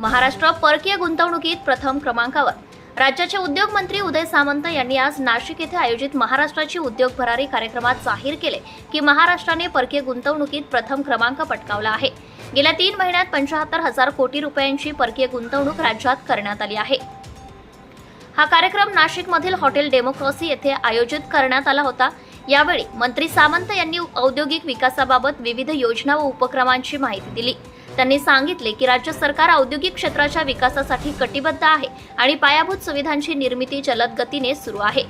महाराष्ट्र परकीय गुंतवणुकीत प्रथम क्रमांकावर. राज्याचे उद्योग मंत्री उदय सामंत यांनी आज नाशिक येथे आयोजित महाराष्ट्राची उद्योग भरारी कार्यक्रमात जाहीर केले की महाराष्ट्राने परकीय गुंतवणुकीत प्रथम क्रमांक पटकावला आहे. गेल्या तीन महिन्यात पंचाहत्तर हजार कोटी रुपयांची परकीय गुंतवणूक राज्यात करण्यात आली आहे. हा कार्यक्रम नाशिकमधील हॉटेल डेमोक्रॉसी येथे आयोजित करण्यात आला होता. यावेळी मंत्री सामंत यांनी औद्योगिक विकासाबाबत विविध योजना व उपक्रमांची माहिती दिली. त्यांनी सांगितले की राज्य सरकार औद्योगिक क्षेत्राच्या विकासासाठी कटिबद्ध आहे आणि पायाभूत सुविधांची निर्मिती जलद गतीने सुरू आहे.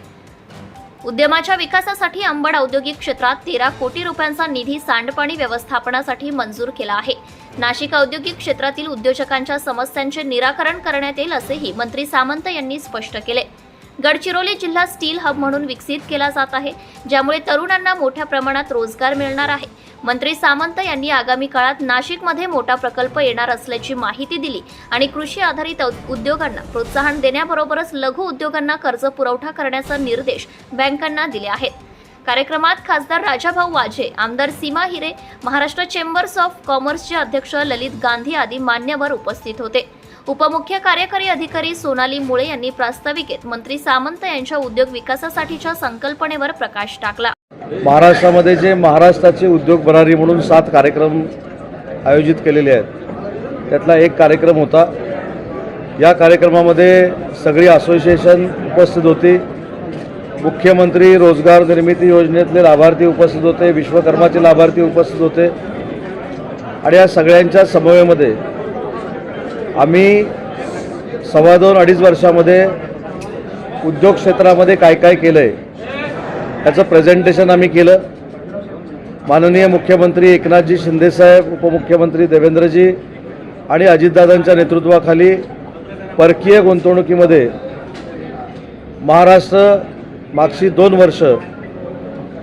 उद्यमाच्या विकासासाठी अंबड औद्योगिक क्षेत्रात तेरा कोटी रुपयांचा निधी सांडपाणी व्यवस्थापनासाठी मंजूर केला आहे. नाशिक औद्योगिक क्षेत्रातील उद्योजकांच्या समस्यांचे निराकरण करण्यात येईल असेही मंत्री सामंत यांनी स्पष्ट केले. गडचिरोली जिल्हा स्टील हब म्हणून विकसित केला जात आहे ज्यामुळे तरुणांना मोठ्या प्रमाणात रोजगार मिळणार आहे. मंत्री सामंत यांनी आगामी काळात नाशिकमध्ये मोठा प्रकल्प येणार असल्याची माहिती दिली आणि कृषी आधारित उद्योगांना प्रोत्साहन देण्याबरोबरच लघु उद्योगांना कर्ज पुरवठा करण्याचा निर्देश बँकांना दिले आहेत. कार्यक्रमात खासदार राजाभाऊ वाझे आमदार सीमा हिरे महाराष्ट्र चेंबर्स ऑफ कॉमर्सचे अध्यक्ष ललित गांधी आदी मान्यवर उपस्थित होते. उपमुख्य कार्यकारी अधिकारी सोनाली मुळे यांनी प्रास्ताविकेत मंत्री सामंत यांच्या उद्योग विकासासाठीच्या संकल्पनेवर प्रकाश टाकला. महाराष्ट्रामध्ये जे महाराष्ट्राचे उद्योग भरारी म्हणून सात कार्यक्रम आयोजित केलेले आहेत त्यातला एक कार्यक्रम होता. या कार्यक्रमामध्ये सगळी असोसिएशन उपस्थित होती. मुख्यमंत्री रोजगार निर्मिती योजनेतले लाभार्थी उपस्थित होते विश्वकर्माचे लाभार्थी उपस्थित होते. आणि या सगळ्यांच्या समवेमध्ये आम्ही सव्वा दोन अडीच वर्षामध्ये उद्योग क्षेत्रामध्ये काय काय केलं आहे त्याचं प्रेझेंटेशन आम्ही केलं. माननीय मुख्यमंत्री एकनाथजी शिंदेसाहेब उपमुख्यमंत्री देवेंद्रजी आणि अजितदादांच्या नेतृत्वाखाली परकीय गुंतवणुकीमध्ये महाराष्ट्र मागची दोन वर्ष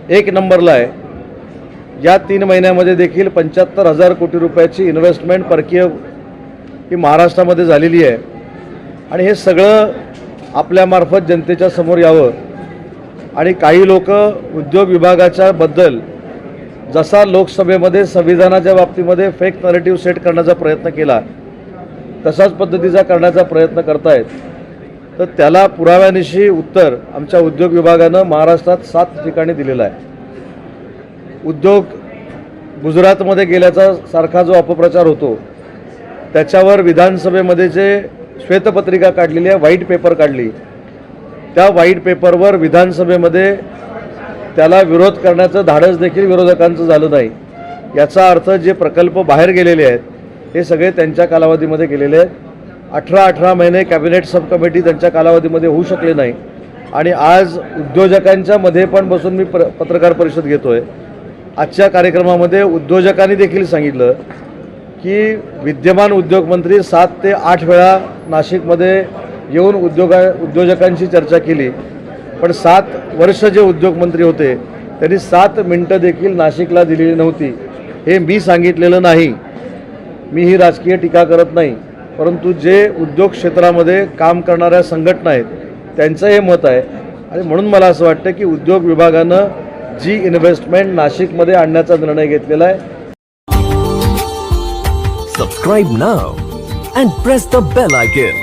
एक नंबरला आहे. या तीन महिन्यामध्ये देखील पंच्याहत्तर हजार कोटी रुपयाची इन्व्हेस्टमेंट परकीय ही महाराष्ट्रामध्ये झालेली आहे. आणि हे सगळं आपल्यामार्फत जनतेच्या समोर यावं. आणि काही लोक उद्योग विभागाच्या बद्दल जसा लोकसभेमध्ये संविधानाच्या बाबतीमध्ये फेक नरेटिव्ह सेट करण्याचा प्रयत्न केला तशाच पद्धतीचा करण्याचा प्रयत्न करतायत तर त्याला पुराव्यानिशी उत्तर आमच्या उद्योग विभागानं महाराष्ट्रात सात ठिकाणी दिलेलं आहे. उद्योग गुजरातमध्ये गेल्याचा सारखा जो अपप्रचार होतो त्याच्यावर विधानसभेमध्ये जे श्वेतपत्रिका काढलेली आहे व्हाईट पेपर काढली त्या व्हाईट पेपरवर विधानसभेमध्ये त्याला विरोध करण्याचं धाडस देखील विरोधकांचं झालं नाही. याचा अर्थ जे प्रकल्प बाहेर गेलेले आहेत हे सगळे त्यांच्या कालावधीमध्ये गेलेले आहेत. अठरा अठरा महिने कॅबिनेट सब कमिटी त्यांच्या कालावधीमध्ये होऊ शकले नाही. आणि आज उद्योजकांच्या मध्ये पण बसून मी प्र पत्रकार परिषद घेतो आहे आजच्या कार्यक्रमामध्ये उद्योजकांनी देखील सांगितलं की विद्यमान उद्योगमंत्री सात ते आठ वेळा नाशिकमध्ये येऊन उद्योगा उद्योजकांशी चर्चा केली. पण सात वर्ष जे उद्योगमंत्री होते त्यांनी सात मिनटं देखील नाशिकला दिलेली नव्हती. हे मी सांगितलेलं नाही. मी ही राजकीय टीका करत नाही. परंतु जे उद्योग क्षेत्रामध्ये काम करणाऱ्या संघटना आहेत त्यांचं हे मत आहे. आणि म्हणून मला असं वाटतं की उद्योग विभागानं जी इन्व्हेस्टमेंट नाशिकमध्ये आणण्याचा निर्णय घेतलेला आहे subscribe now and press the bell icon.